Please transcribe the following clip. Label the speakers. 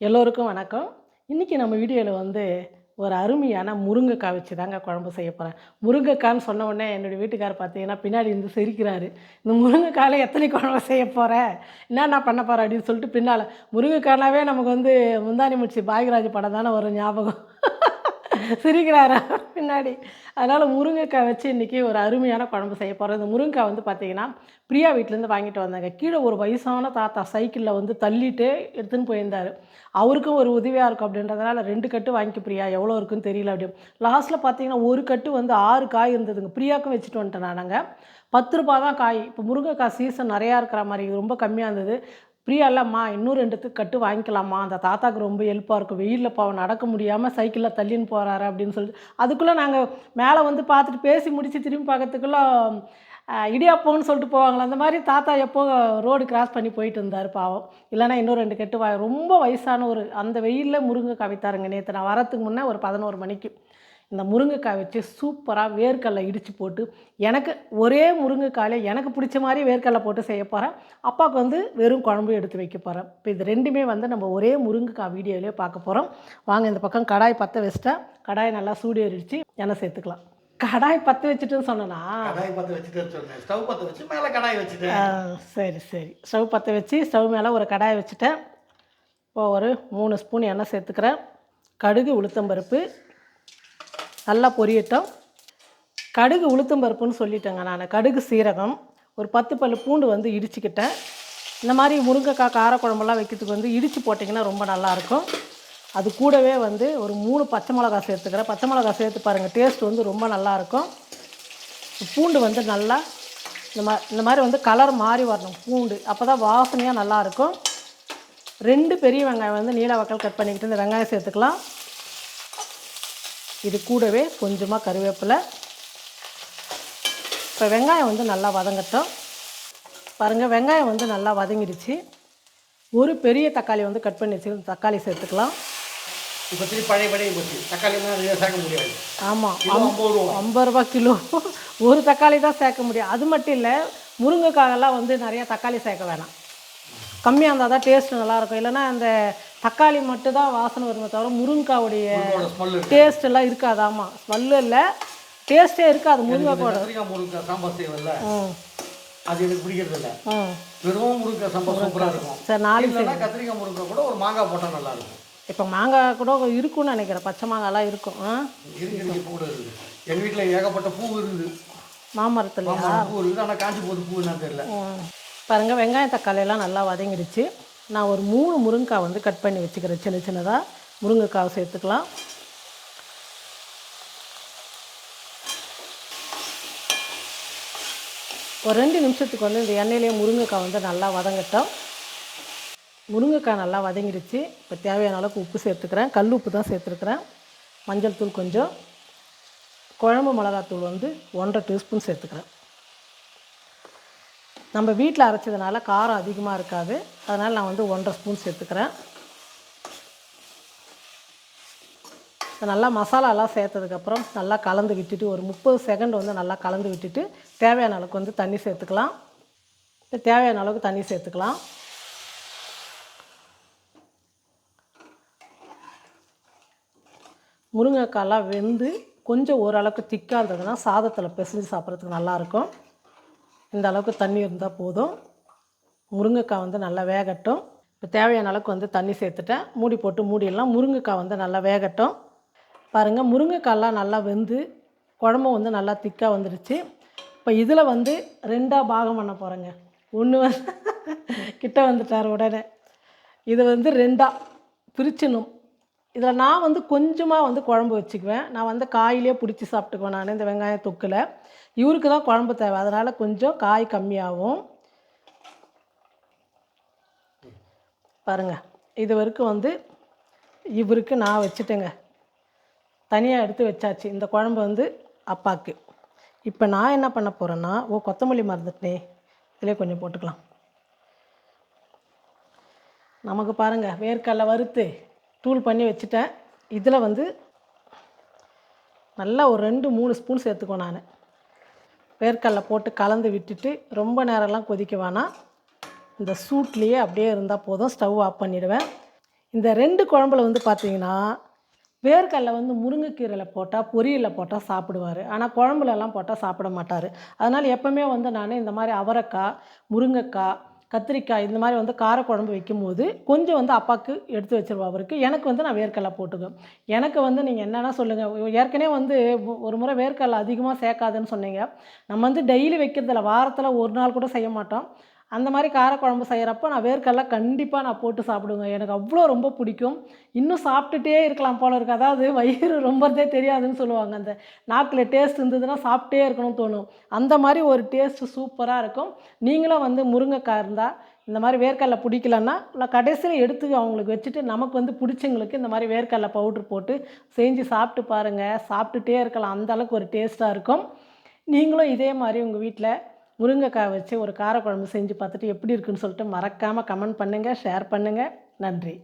Speaker 1: எல்லோருக்கும் வணக்கம். இன்றைக்கி நம்ம வீடியோவில் வந்து ஒரு அருமையான முருங்கைக்காய் வச்சு தாங்க குழம்பு செய்ய போகிறேன் முருங்கைக்கான்னு சொன்ன உடனே என்னுடைய வீட்டுக்கார் பார்த்தீங்கன்னா பின்னாடி இருந்து சிரிக்கிறாரு. இந்த முருங்கைக்காயில் எத்தனை குழம்பு செய்ய போகிறேன் என்னென்ன பண்ண போகிறேன் அப்படின்னு சொல்லிட்டு பின்னால் முருங்கைக்காய்னாவே நமக்கு வந்து முந்தானி முடிச்சு பாக்யராஜ் படம் தானே வரும் ஞாபகம். சிரிக்கிறாரா பின்னாடி? அதனால் முருங்கைக்காய் வச்சு இன்றைக்கி ஒரு அருமையான குழம்பு செய்ய போகிறோம் இந்த முருங்கைக்காய் வந்து பார்த்திங்கன்னா பிரியா வீட்டிலேருந்து வாங்கிட்டு வந்தாங்க. கீழே ஒரு வயசான தாத்தா சைக்கிளில் வந்து தள்ளிட்டு எடுத்துன்னு போயிருந்தார். அவருக்கும் ஒரு உதவியாக இருக்கும் அப்படின்றதுனால ரெண்டு கட்டு வாங்கி பிரியா எவ்வளோ இருக்குன்னு தெரியல அப்படி லாஸ்ட்டில் பார்த்தீங்கன்னா ஒரு கட்டு வந்து ஆறு காய் இருந்ததுங்க. பிரியாவுக்கும் வச்சுட்டு வந்துட்டேன் நாங்கள் பத்து ரூபா தான் காய். இப்போ முருங்கைக்காய் சீசன் நிறையா இருக்கிற மாதிரி ரொம்ப கம்மியாக இருந்தது. பிரியா இல்லைம்மா இன்னும் ரெண்டுத்துக்கு கட்டு வாங்கிக்கலாமா அந்த தாத்தாக்கு ரொம்ப ஹெல்ப்பாக இருக்கும். வெயிலில் பாவம் நடக்க முடியாமல் சைக்கிளில் தள்ளின்னு போகிறாரு அப்படின்னு சொல்லிட்டு. அதுக்குள்ளே நாங்கள் மேலே வந்து பார்த்துட்டு பேசி முடித்து திரும்பி பார்க்கறதுக்குள்ளே அஹ், இடியாப்பம்னு சொல்லிட்டு போவாங்களே அந்த மாதிரி தாத்தா எப்போ ரோடு கிராஸ் பண்ணி போயிட்டு இருந்தார் பாவம். இல்லைன்னா இன்னும் ரெண்டு கட்டு வா ரொம்ப வயசான ஒரு அந்த வெயிலில் முருங்கை கவித்தாருங்க நேற்று நான் வரத்துக்கு முன்னே ஒரு பதினோரு மணிக்கு. இந்த முருங்கைக்காய் வச்சு சூப்பராக வேர்க்கடலை இடித்து போட்டு எனக்கு ஒரே முருங்கைக்காயில் எனக்கு பிடிச்ச மாதிரி வேர்க்கடலை போட்டு செய்ய போகிறேன் அப்பாவுக்கு வந்து வெறும் குழம்பு எடுத்து வைக்க போகிறேன் இப்போ இது ரெண்டுமே வந்து நம்ம ஒரே முருங்கைக்காய் வீடியோவிலே பார்க்க போகிறோம் வாங்க இந்த பக்கம் கடாய் பற்ற வச்சிட்டேன். கடாய் நல்லா சூடு ஏறிடுச்சு எண்ணெய் சேர்த்துக்கலாம். கடாய் பற்ற வச்சுட்டுன்னு சொன்னேன்னா
Speaker 2: கடாய் பற்ற வச்சுட்டு சொன்னேன். ஸ்டவ் பற்ற வச்சு மேலே கடாய் வச்சுட்டேன்.
Speaker 1: ஆ, சரி சரி. ஸ்டவ் பற்ற வச்சு ஸ்டவ் மேலே ஒரு கடாயை வச்சுட்டேன். இப்போ ஒரு மூணு ஸ்பூன் எண்ணெய் சேர்த்துக்கிறேன். கடுகு உளுத்தம்பருப்பு நல்லா பொரியட்டும். கடுகு உளுத்தம்பருப்புன்னு சொல்லிட்டேங்க நான். கடுகு சீரகம் ஒரு பத்து பல்லு பூண்டு வந்து இடிச்சுக்கிட்டேன். இந்த மாதிரி முருங்கைக்காய் காரக்குழம்பெல்லாம் வைக்கிறதுக்கு வந்து இடித்து போட்டிங்கன்னா ரொம்ப நல்லாயிருக்கும். அது கூடவே வந்து ஒரு மூணு பச்சை மிளகா சேர்த்துக்கிறேன். பச்சை மிளகா சேர்த்து பாருங்கள் டேஸ்ட் வந்து ரொம்ப நல்லாயிருக்கும். பூண்டு வந்து நல்லா இந்த மா இந்த மாதிரி வந்து கலர் மாறி வரணும் பூண்டு. அப்போ தான் வாசனையாக நல்லாயிருக்கும். ரெண்டு பெரிய வெங்காயம் வந்து நீல வக்கல் கட் பண்ணிக்கிட்டு இந்த வெங்காயம் சேர்த்துக்கலாம். இது கூடவே கொஞ்சமாக கருவேப்பிலை. இப்போ வெங்காயம் வந்து நல்லா வதங்கட்டும். பாருங்கள் வெங்காயம் வந்து நல்லா வதங்கிடுச்சு. ஒரு பெரிய தக்காளி வந்து கட் பண்ணி வச்சு தக்காளி சேர்த்துக்கலாம்.
Speaker 2: இப்போ திருப்பி பழைய பழைய போச்சு. தக்காளி சேர்க்க முடியாது.
Speaker 1: ஆமாம்
Speaker 2: ஐம்பது ரூபா.
Speaker 1: கிலோ. ஒரு தக்காளி தான் சேர்க்க முடியும். அது மட்டும் இல்லை முருங்கைக்காயெல்லாம் வந்து நிறைய தக்காளி சேர்க்க வேணாம். கம்மியாக இருந்தால் தான் டேஸ்ட் நல்லாயிருக்கும் இல்லைன்னா அந்த தக்காளி மட்டும் தான் வாசனை வருமே தவிர முருங்கைக்காவுடைய டேஸ்ட் எல்லாம் இருக்காது. ஆமாம் ஸ்மெல்லு இல்லை. டேஸ்ட்டே இருக்காது.
Speaker 2: முருங்கக்காய் சாம்பார் செய்வதில்ல
Speaker 1: ம்
Speaker 2: அது எனக்கு பிடிக்கிறது இல்லை. வெறும் முருங்கக்காய் சாம்பார் சூப்பராக இருக்கும்.
Speaker 1: சரி நாளைக்கு
Speaker 2: கத்திரிக்காய் முருங்கக்காய் கூட ஒரு மாங்காய் போட்டால் நல்லா இருக்கும்.
Speaker 1: இப்போ மாங்காய் கூட இருக்கும்னு நினைக்கிறேன். பச்சை மாங்காய்லாம் இருக்கும்.
Speaker 2: பூ இருக்குது எங்கள் வீட்டில் ஏகப்பட்ட பூ இருக்குது.
Speaker 1: மாமரத்துலையா?
Speaker 2: ஆமாம் பூ இருக்குது. ஆனால் காஞ்சி போகுது பூ என்னன்னு தெரியல.
Speaker 1: ம். பாருங்க வெங்காயம் தக்காளி எல்லாம் நல்லா வதங்கிடுச்சு. நான் ஒரு மூணு முருங்கைக்காய் வந்து கட் பண்ணி வச்சுக்கிறேன். சின்ன சின்னதாக முருங்கைக்காவை சேர்த்துக்கலாம். ஒரு ரெண்டு நிமிஷத்துக்கு வந்து இந்த எண்ணெயிலேயே முருங்கைக்காய் வந்து நல்லா வதங்கட்டும். முருங்கைக்காய் நல்லா வதங்கிடுச்சு இப்போ தேவையான அளவுக்கு உப்பு சேர்த்துக்கிறேன். கல் உப்பு தான் சேர்த்துருக்குறேன். மஞ்சள் தூள் கொஞ்சம். குழம்பு மிளகாத்தூள் வந்து ஒன்றரை டீஸ்பூன் சேர்த்துக்கிறேன். நம்ம வீட்டில் அரைச்சதுனால காரம் அதிகமாக இருக்காது. அதனால் நான் வந்து ஒன்றரை ஸ்பூன் சேர்த்துக்கிறேன். நல்லா மசாலாலாம் சேர்த்ததுக்கப்புறம் நல்லா கலந்து விட்டுட்டு ஒரு முப்பது செகண்ட் வந்து நல்லா கலந்து விட்டுட்டு தேவையான அளவுக்கு வந்து தண்ணி சேர்த்துக்கலாம். தேவையான அளவுக்கு தண்ணி சேர்த்துக்கலாம். முருங்கைக்காயெல்லாம் வெந்து கொஞ்சம் ஓரளவுக்கு திக்காக இருந்ததுன்னா சாதத்தில் பிசைஞ்சு சாப்பிட்றதுக்கு நல்லாயிருக்கும் இந்த அளவுக்கு தண்ணி இருந்தால் போதும். முருங்கைக்காய் வந்து நல்லா வேகட்டும். இப்போ தேவையான அளவுக்கு வந்து தண்ணி சேர்த்துட்டேன். மூடி போட்டு மூடிடலாம். முருங்கைக்காய் வந்து நல்லா வேகட்டும். பாருங்கள் முருங்கைக்காயெல்லாம் நல்லா வெந்து குழம்பு வந்து நல்லா திக்காக வந்துடுச்சு இப்போ இதில் வந்து ரெண்டாக பாகம் பண்ண போகிறேங்க ஒன்று வந்து கிட்ட வந்துட்டார் உடனே. இது வந்து ரெண்டாக பிரிச்சிடணும். இதில் நான் வந்து கொஞ்சமாக வந்து குழம்பு வச்சுக்குவேன். நான் வந்து காயிலே பிடிச்சி சாப்பிட்டுக்குவேன் நான் இந்த வெங்காய தொக்கில். இவருக்கு தான் குழம்பு தேவை. அதனால் கொஞ்சம் காய் கம்மியாகும். பாருங்கள் இது வரைக்கும் வந்து இவருக்கு நான் வச்சுட்டேங்க. தனியாக எடுத்து வச்சாச்சு. இந்த குழம்பு வந்து அப்பாவுக்கு இப்போ நான் என்ன பண்ண போகிறேன்னா ஓ கொத்தமல்லி மறந்துட்டேனே இதிலே கொஞ்சம் போட்டுக்கலாம். நமக்கு பாருங்கள் வேர்க்கடலை வறுத்து. தூள் பண்ணி வச்சுட்டேன். இதில் வந்து நல்லா ஒரு ரெண்டு மூணு ஸ்பூன் சேர்த்துக்கோ நான். வேர்க்கடலை போட்டு கலந்து விட்டுட்டு ரொம்ப நேரம்லாம் கொதிக்க வேணாம். இந்த சூட்லேயே அப்படியே இருந்தால் போதும். ஸ்டவ் ஆஃப் பண்ணிவிடுவேன் இந்த ரெண்டு குழம்புல வந்து பார்த்தீங்கன்னா வேர்க்கடலை வந்து முருங்கைக்கீரையில் போட்டால் பொரியலில் போட்டால் சாப்பிடுவார். ஆனால் குழம்புலலாம் போட்டால் சாப்பிட மாட்டார். அதனால் எப்போவுமே வந்து நான் இந்த மாதிரி அவரைக்காய் முருங்கைக்காய் கத்திரிக்காய் இந்த மாதிரி வந்து காரக்குழம்பு வைக்கும்போது கொஞ்சம் வந்து அப்பாவுக்கு எடுத்து வச்சிருவா அவருக்கு. எனக்கு வந்து நான் வேர்க்கடலை போட்டுக்குவேன். எனக்கு வந்து நீங்கள் என்னென்னா சொல்லுங்கள் ஏற்கனவே வந்து ஒரு முறை வேர்க்கடலை அதிகமாக சேர்க்காதுன்னு சொன்னீங்க. நம்ம வந்து டெய்லி வைக்கிறதில்ல வாரத்தில் ஒரு நாள் கூட செய்ய மாட்டோம். அந்த மாதிரி காரக்குழம்பு செய்கிறப்ப நான் வேர்க்கடலை கண்டிப்பாக நான் போட்டு சாப்பிடுவேன். எனக்கு அவ்வளோ ரொம்ப பிடிக்கும். இன்னும் சாப்பிட்டுட்டே இருக்கலாம் போல இருக்குது அதாவது வயிறு ரொம்பதே தெரியாதுன்னு சொல்லுவாங்க. அந்த நாக்கில் டேஸ்ட் இருந்ததுன்னா சாப்பிட்டே இருக்கணும்னு தோணும். அந்த மாதிரி ஒரு டேஸ்ட்டு சூப்பராக இருக்கும். நீங்களும் வந்து முருங்கைக்காய் இருந்தால் இந்த மாதிரி வேர்க்கடலை பிடிக்கலன்னா கடைசியில் எடுத்து அவங்களுக்கு வச்சுட்டு நமக்கு வந்து பிடிச்சவங்களுக்கு இந்த மாதிரி வேர்க்கடலை பவுட்ரு போட்டு செஞ்சு சாப்பிட்டு பாருங்கள் சாப்பிட்டுட்டே இருக்கலாம். அந்த அளவுக்கு ஒரு டேஸ்ட்டாக இருக்கும். நீங்களும் இதே மாதிரி உங்கள் வீட்டில் முருங்கைக்காய் வச்சு ஒரு காரக்குழம்பு செஞ்சு பார்த்துட்டு எப்படி இருக்குன்னு சொல்லிட்டு மறக்காமல் கமெண்ட் பண்ணுங்கள் ஷேர் பண்ணுங்கள் நன்றி.